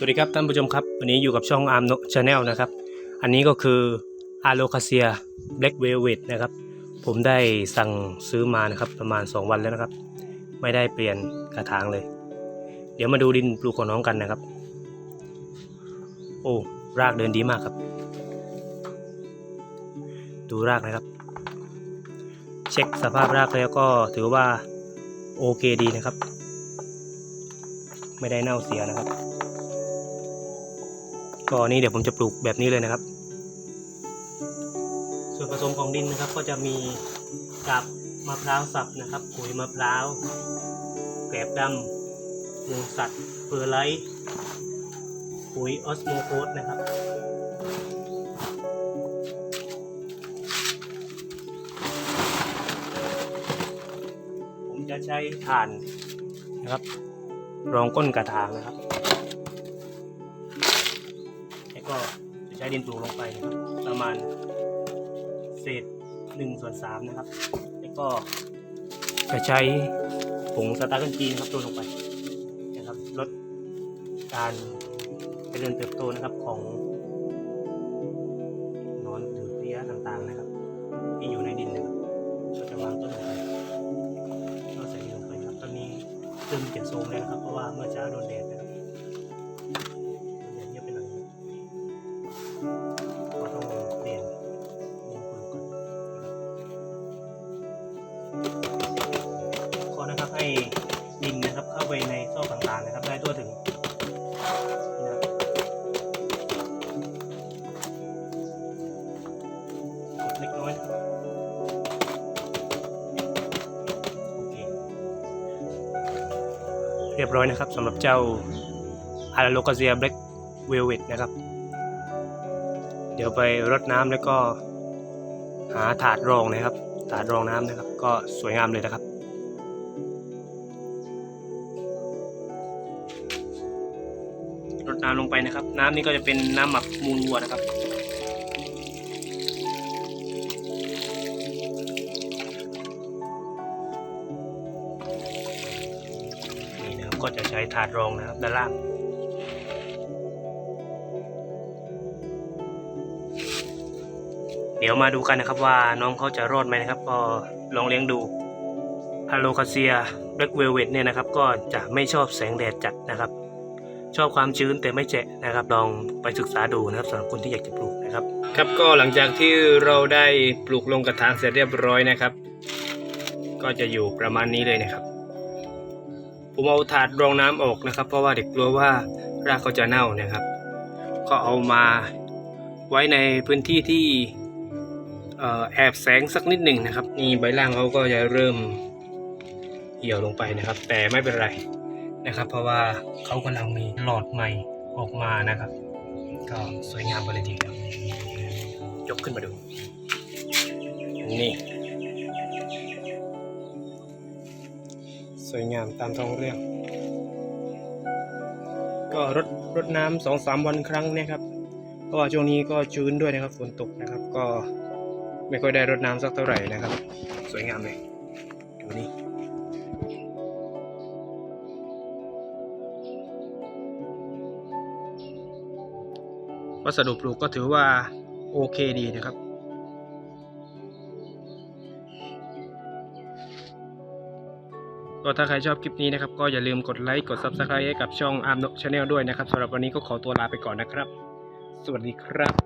สวัสดีครับท่านผู้ชมครับ วันนี้อยู่กับช่อง Arm No Channel นะครับ อันนี้ก็คือ a l o c a c i a Black Velvet นะครับ ผมได้สั่งซื้อมานะครับประมาณ 2 วันแล้วนะครับ ไม่ได้เปลี่ยนกระถางเลย เดี๋ยวมาดูดินปลูกของน้องกันนะครับ โอ้รากเดินดีมากครับ ดูรากนะครับ เช็คสภาพรากแล้วก็ถือว่าโอเคดีนะครับ ไม่ได้เน่าเสียนะครับ ก็นี่เดี๋ยวผมจะปลูกแบบนี้เลยนะครับ ส่วนผสมของดินนะครับก็จะมีกับมะพร้าวสับนะครับขุยมะพร้าวแกลบดำมูลสัตว์เปอร์ไลท์ปุ๋ยออสโมโคสนะครับผมจะใช้ถ่านนะครับ รองก้นกระถางนะครับ ก็จะใช้ดินปลูกลงไปนะครับ ประมาณเศษหนึ่งส่วนสามนะครับ แล้วก็จะใช้ผงสตาร์กิลจีนครับโรยลงไปนะครับลดการเจริญเติบโตนะครับของนอนหรือเพลี้ยต่างๆนะครับ ที่อยู่ในดินนะครับก็จะวางต้นลงไปก็ใส่ดินลงไปครับตอนนี้เริ่มจะโทรมแล้วนะครับเพราะว่าเมื่อเช้าโดนแดดนะครับ ไปในซอกต่างๆนะครับ ได้ทั่วถึงกดเล็กน้อยเคเรียบร้อยนะครับสำหรับเจ้าอาราโลกาเซียแบล็กเวลเวตนะครับ เดี๋ยวไปรดน้ำแล้วก็หาถาดรองนะครับ ถาดรองน้ำนะครับ ก็สวยงามเลยนะครับ น้ำลงไปนะครับ น้ำนี้ก็จะเป็นน้ำหมักมูลวัวนะครับ นี่นะครับก็จะใช้ถาดรองนะครับด้านล่างเดี๋ยวมาดูกันนะครับว่าน้องเขาจะรอดไหมนะครับก็ลองเลี้ยงดูฮาโลคาเซียแบล็กเวลเวตเนี่ยนะครับก็จะไม่ชอบแสงแดดจัดนะครับ ชอบความชื้นแต่ไม่แฉะนะครับ ลองไปศึกษาดูนะครับสำหรับคนที่อยากจะปลูกนะครับ ครับก็หลังจากที่เราได้ปลูกลงกระถางเสร็จเรียบร้อยนะครับ ก็จะอยู่ประมาณนี้เลยนะครับ ผมเอาถาดรองน้ำออกนะครับ เพราะว่าเด็กกลัวว่ารากเขาจะเน่านะครับ ก็เอามาไว้ในพื้นที่ที่แอบแสงสักนิดหนึ่งนะครับ นี่ใบล่างเขาก็จะเริ่มเหี่ยวลงไปนะครับ แต่ไม่เป็นไร นะครับ เพราะว่าเขากำลังมีหลอดใหม่ออกมานะครับ ก็สวยงามไปเลยทีเดียวยกขึ้นมาดู นี่ สวยงามตามท้องเรื่อง ก็รดรดน้ำสองสามวันครั้งเนะครับเพราะว่าช่วงนี้ก็ชื้นด้วยนะครับฝนตกนะครับ ก็ไม่ค่อยได้รดน้ำสักเท่าไหร่นะครับ สวยงามเลย วัสดุปลูกก็ถือว่าโอเคดีนะครับ ก็ถ้าใครชอบคลิปนี้นะครับ ก็อย่าลืมกดไลค์ กด Subscribe ให้กับช่องอาร์มนกชาแนลด้วยนะครับสำหรับวันนี้ก็ขอตัวลาไปก่อนนะครับ สวัสดีครับ